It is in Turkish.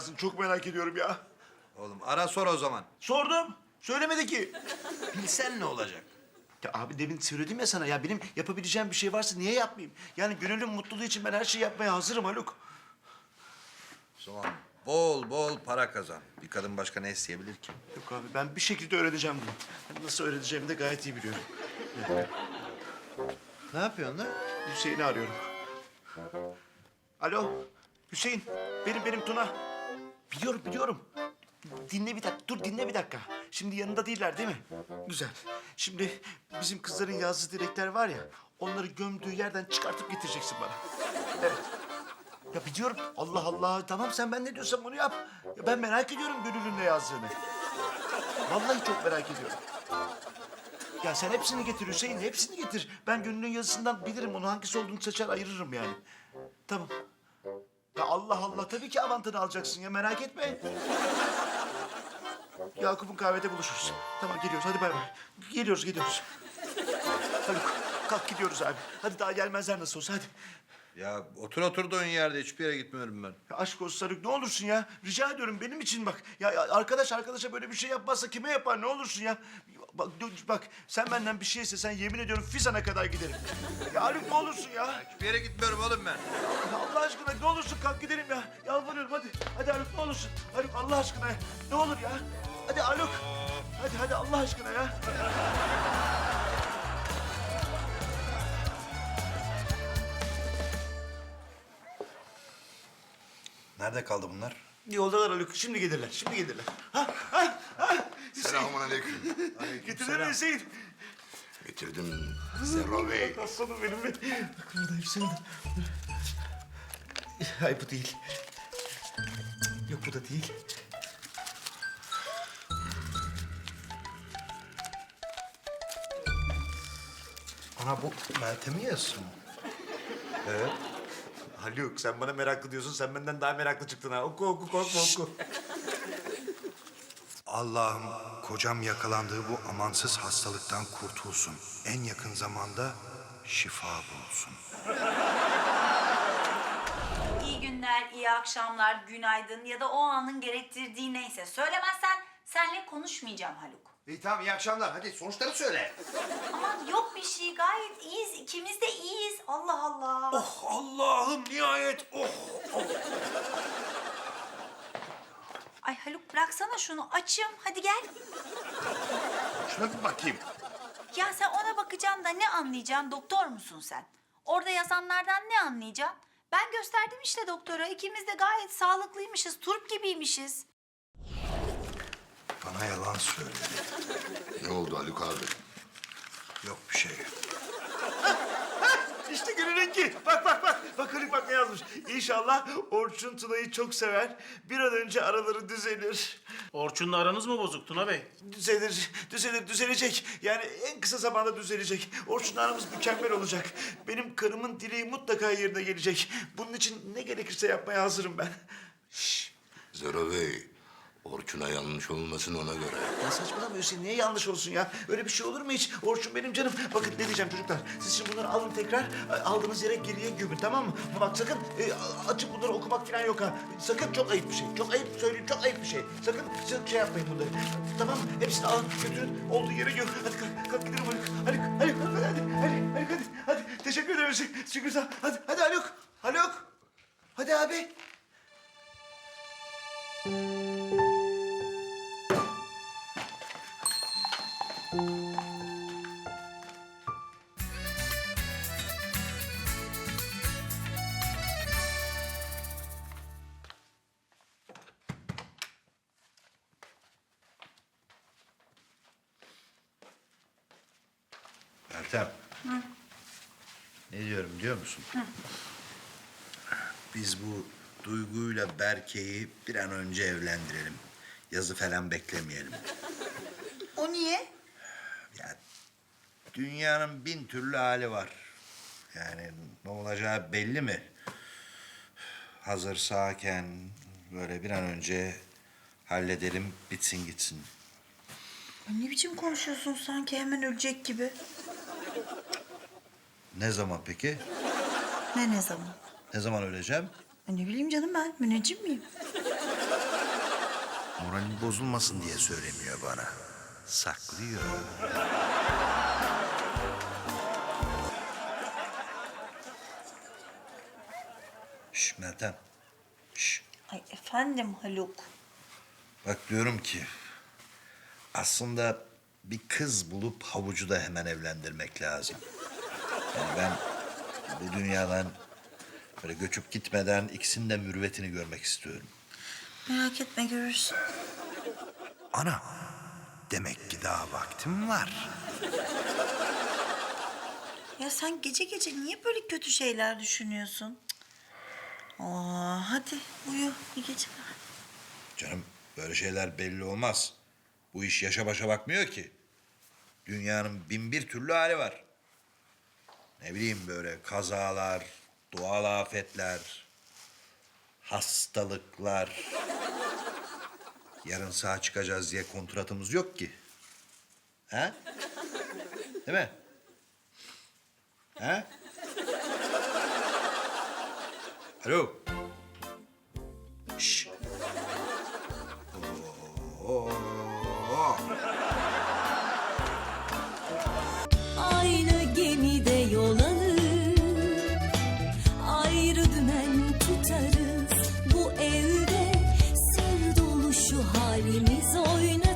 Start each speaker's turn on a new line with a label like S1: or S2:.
S1: yazsın? Çok merak ediyorum ya.
S2: Oğlum ara sor o zaman.
S1: Sordum. Söylemedi ki.
S2: Bilsen ne olacak?
S1: Ya abi demin söyledim ya sana ya benim yapabileceğim bir şey varsa niye yapmayayım? Yani gönülün mutluluğu için ben her şeyi yapmaya hazırım Haluk.
S2: Zaman bol bol para kazan. Bir kadın başka ne isteyebilir ki?
S1: Yok abi ben bir şekilde öğreneceğim bunu. Nasıl öğreneceğimi de gayet iyi biliyorum.
S2: Ne yapıyorsun lan?
S1: Hüseyin'i arıyorum. Alo Hüseyin benim benim Tuna. Biliyorum biliyorum. Dinle bir dakika dur dinle bir dakika. Şimdi yanında değiller değil mi? Güzel. Şimdi bizim kızların yazdığı dilekler var ya onları gömdüğü yerden çıkartıp getireceksin bana. Evet. Ya biliyorum Allah Allah tamam sen ben ne diyorsam onu yap. Ya ben merak ediyorum gönülün ne yazdığını. Vallahi çok merak ediyorum. Ya sen hepsini getir Hüseyin, hepsini getir. Ben gönlünün yazısından bilirim onu hangisi olduğunu seçer ayırırım yani. Tamam. Ya Allah Allah tabii ki avantını alacaksın ya merak etme. Yakup'un kahvede buluşuruz. Tamam geliyoruz hadi bay bay. Geliyoruz geliyoruz. Haluk kalk gidiyoruz abi. Hadi daha gelmezler nasıl olsa hadi.
S2: Ya otur oturduğun yerde hiçbir yere gitmiyorum ben.
S1: Ya aşk olsun Haluk ne olursun ya. Rica ediyorum benim için bak. Ya, ya arkadaş arkadaşa böyle bir şey yapmazsa kime yapar ne olursun ya. Bak, dur, bak sen benden bir şey istesen yemin ediyorum Fizan'a kadar giderim. Ya Haluk ne olursun ya.
S2: Hiçbir yere gitmiyorum oğlum ben.
S1: Allah aşkına olursun kalk gidelim ya. Yalvarıyorum hadi. Hadi Haluk ne olursun. Haluk Allah aşkına ya. Ne olur ya. Hadi Haluk. Hadi hadi Allah aşkına ya.
S2: Nerede kaldı bunlar?
S1: Yoldalar Haluk. Şimdi gelirler. Şimdi gelirler. Ha ha ha.
S3: Selamun aleyküm.
S1: Getirdin mi Hüseyin?
S3: Getirdim Zerro Bey.
S1: Aslanım benim be. Bak burada Hüseyin. Ay bu değil. Yok bu da değil.
S2: Ana bu Meltem'i yazsın. Evet.
S1: Haluk sen bana meraklı diyorsun. Sen benden daha meraklı çıktın ha. Oku oku korkma oku.
S4: Allah'ım kocam yakalandığı bu amansız hastalıktan kurtulsun. En yakın zamanda şifa bulsun.
S5: Günler, iyi akşamlar, günaydın ya da o anın gerektirdiği neyse. Söylemezsen senle konuşmayacağım Haluk.
S3: İyi tamam iyi akşamlar. Hadi sonuçları söyle.
S5: Aman yok bir şey gayet iyiyiz. İkimiz de iyiyiz. Allah Allah.
S3: Oh Allah'ım nihayet oh.
S5: Ay Haluk bıraksana şunu açım. Hadi gel.
S3: Şuna bir bakayım.
S5: Ya sen ona bakacaksın da ne anlayacaksın? Doktor musun sen? Orada yazanlardan ne anlayacaksın? Ben gösterdim işte doktora. İkimiz de gayet sağlıklıymışız. Turp gibiymişiz.
S4: Bana yalan söyledi.
S3: Ne oldu Haluk abi?
S4: Yok bir şey.
S1: İşte gönülünki. Bak bak bak. Bak Haluk bak ne yazmış. İnşallah Orçun Tuna'yı çok sever. Bir an önce araları düzelir.
S6: Orçun'la aranız mı bozuk Tuna Bey?
S1: Düzelir, düzelir, düzelecek. Yani en kısa zamanda düzelecek. Orçun'la aramız mükemmel olacak. Benim karımın dileği mutlaka yerine gelecek. Bunun için ne gerekirse yapmaya hazırım ben.
S3: Zerro Bey. Orçun'a yanlış olmasın ona göre.
S1: Ya saçmalama Hüseyin, niye yanlış olsun ya? Öyle bir şey olur mu hiç? Orçun benim canım. Bakın ne diyeceğim çocuklar. Siz şimdi bunları alın tekrar, aldığınız yere geriye gömün tamam mı? Bak sakın e, açıp bunları okumak falan yok ha. Sakın çok ayıp bir şey. Çok ayıp söyleyeyim, çok şey. Sakın sakın şey yapmayın bunları. Tamam mı? Hepsini alın, götürün. Olduğu yere göm. Hadi kalk, kalk gidelim Haluk. Haluk, Haluk, hadi, hadi, hadi, Haluk, hadi. Hadi, teşekkür ederim. Şükür sağ Hadi, hadi Haluk. Haluk. Hadi abi.
S2: Meltem. Ne diyorum biliyor musun? Biz bu Duygu'yla Berke'yi bir an önce evlendirelim. Yazı falan beklemeyelim.
S5: O niye?
S2: Ya dünyanın bin türlü hali var. Yani ne olacağı belli mi? Hazır sağken böyle bir an önce halledelim, bitsin gitsin.
S5: Ne biçim konuşuyorsun sanki hemen ölecek gibi.
S2: Ne zaman peki?
S5: Ne ne zaman?
S2: Ne zaman öleceğim?
S5: Ne bileyim canım ben müneccim miyim?
S2: Moralim bozulmasın diye söylemiyor bana. Saklıyor. Şş Meltem. Şş.
S5: Ay efendim Haluk.
S2: Bak diyorum ki aslında bir kız bulup havucu da hemen evlendirmek lazım. Yani ben bu dünyadan böyle göçüp gitmeden ikisinin de mürüvvetini görmek istiyorum.
S5: Merak etme görürsün.
S4: Ana, demek ki daha vaktim var.
S5: Ya sen gece gece niye böyle kötü şeyler düşünüyorsun? Cık. Aa, hadi uyu iyi geceler.
S2: Canım böyle şeyler belli olmaz. Bu iş yaşa başa bakmıyor ki. Dünyanın bin bir türlü hali var. Ne bileyim böyle kazalar, doğal afetler, hastalıklar. Yarın sağ çıkacağız diye kontratımız yok ki. Ha? Değil mi? Ha? Alo.
S7: Halimiz oynatır